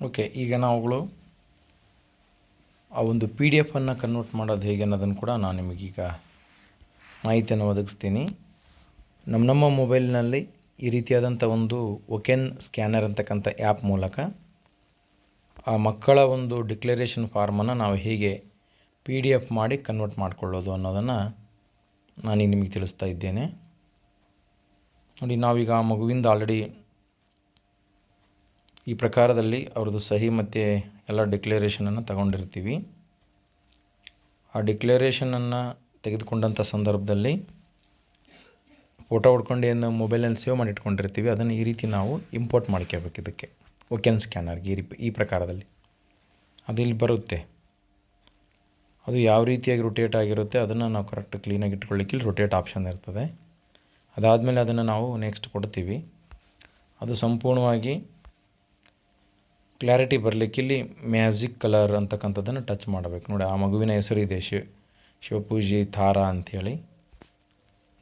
Okay ಈಗ ನಾವುಗಳು ಆ ಒಂದು ಪಿ ಡಿ ಎಫನ್ನು ಕನ್ವರ್ಟ್ ಮಾಡೋದು ಹೇಗೆ ಅನ್ನೋದನ್ನು ಕೂಡ ನಾನು ನಿಮಗೀಗ ಮಾಹಿತಿಯನ್ನು ಒದಗಿಸ್ತೀನಿ. ನಮ್ಮ ನಮ್ಮ ಮೊಬೈಲ್ನಲ್ಲಿ ಈ ರೀತಿಯಾದಂಥ ಒಂದು ಒಕೆನ್ ಸ್ಕ್ಯಾನರ್ ಅಂತಕ್ಕಂಥ ಆ್ಯಪ್ ಮೂಲಕ ಆ ಮಕ್ಕಳ ಒಂದು ಡಿಕ್ಲರೇಷನ್ ಫಾರ್ಮನ್ನು ನಾವು ಹೇಗೆ ಪಿ ಡಿ ಎಫ್ ಮಾಡಿ ಕನ್ವರ್ಟ್ ಮಾಡಿಕೊಳ್ಳೋದು ಅನ್ನೋದನ್ನು ನಾನೀಗ ನಿಮಗೆ ತಿಳಿಸ್ತಾ ಇದ್ದೇನೆ. ನೋಡಿ, ನಾವೀಗ ಆ ಮಗುವಿಂದ ಆಲ್ರೆಡಿ ಈ ಪ್ರಕಾರದಲ್ಲಿ ಅವ್ರದ್ದು ಸಹಿ ಮತ್ತು ಎಲ್ಲ ಡಿಕ್ಲರೇಷನನ್ನು ತಗೊಂಡಿರ್ತೀವಿ. ಆ ಡಿಕ್ಲರೇಷನನ್ನು ತೆಗೆದುಕೊಂಡಂಥ ಸಂದರ್ಭದಲ್ಲಿ ಫೋಟೋ ಹೊಡ್ಕೊಂಡು ಏನು ಮೊಬೈಲಲ್ಲಿ ಸೇವ್ ಮಾಡಿ ಇಟ್ಕೊಂಡಿರ್ತೀವಿ ಅದನ್ನು ಈ ರೀತಿ ನಾವು ಇಂಪೋರ್ಟ್ ಮಾಡ್ಕೋಬೇಕು ಇದಕ್ಕೆ. ಓಕೆನ್ ಸ್ಕ್ಯಾನರ್ಗೆ ಈ ರೀ- ಈ ಪ್ರಕಾರದಲ್ಲಿ. ಅದು ಇಲ್ಲಿ ಬರುತ್ತೆ. ಅದು ಯಾವ ರೀತಿಯಾಗಿ ರೊಟೇಟ್ ಆಗಿರುತ್ತೆ, ಅದನ್ನು ನಾವು ಕರೆಕ್ಟ್ ಕ್ಲೀನಾಗಿ ಇಟ್ಕೊಳ್ಳಿಕ್ಕೆ ಇಲ್ಲಿ ರೊಟೇಟ್ ಆಪ್ಷನ್ ಇರ್ತದೆ. ಅದಾದಮೇಲೆ ಅದನ್ನು ನಾವು ನೆಕ್ಸ್ಟ್ ಕೊಡ್ತೀವಿ. ಅದು ಸಂಪೂರ್ಣವಾಗಿ ಕ್ಲಾರಿಟಿ ಬರಲಿಕ್ಕೆ ಇಲ್ಲಿ ಮ್ಯಾಜಿಕ್ ಕಲರ್ ಅಂತಕ್ಕಂಥದ್ದನ್ನು ಟಚ್ ಮಾಡಬೇಕು. ನೋಡಿ, ಆ ಮಗುವಿನ ಹೆಸರಿದೆ ಶಿವ ಶಿವಪೂಜಿ ತಾರ ಅಂಥೇಳಿ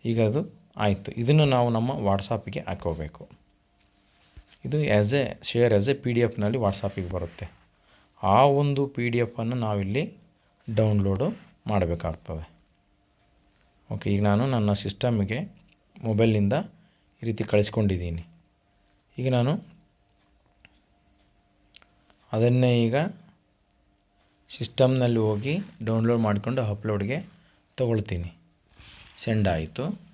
ಈಗ ಅದು ಆಯಿತು. ಇದನ್ನು ನಾವು ನಮ್ಮ ವಾಟ್ಸಾಪಿಗೆ ಹಾಕೋಬೇಕು. ಇದು as a share as a P D ಎಫ್ನಲ್ಲಿ ವಾಟ್ಸಾಪಿಗೆ ಬರುತ್ತೆ. ಆ ಒಂದು ಪಿ ಡಿ ಎಫನ್ನು ನಾವಿಲ್ಲಿ ಡೌನ್ಲೋಡು ಮಾಡಬೇಕಾಗ್ತದೆ. ಓಕೆ ಈಗ ನಾನು ನನ್ನ ಸಿಸ್ಟಮ್ಗೆ ಮೊಬೈಲ್ನಿಂದ ಈ ರೀತಿ ಕಳಿಸ್ಕೊಂಡಿದ್ದೀನಿ. ಈಗ ನಾನು ಅದನ್ನೇ ಈಗ ಸಿಸ್ಟಮ್ನಲ್ಲಿ ಹೋಗಿ ಡೌನ್ಲೋಡ್ ಮಾಡಿಕೊಂಡು ಅಪ್ಲೋಡ್ಗೆ ತೊಗೊಳ್ತೀನಿ. ಸೆಂಡ್ ಆಯಿತು.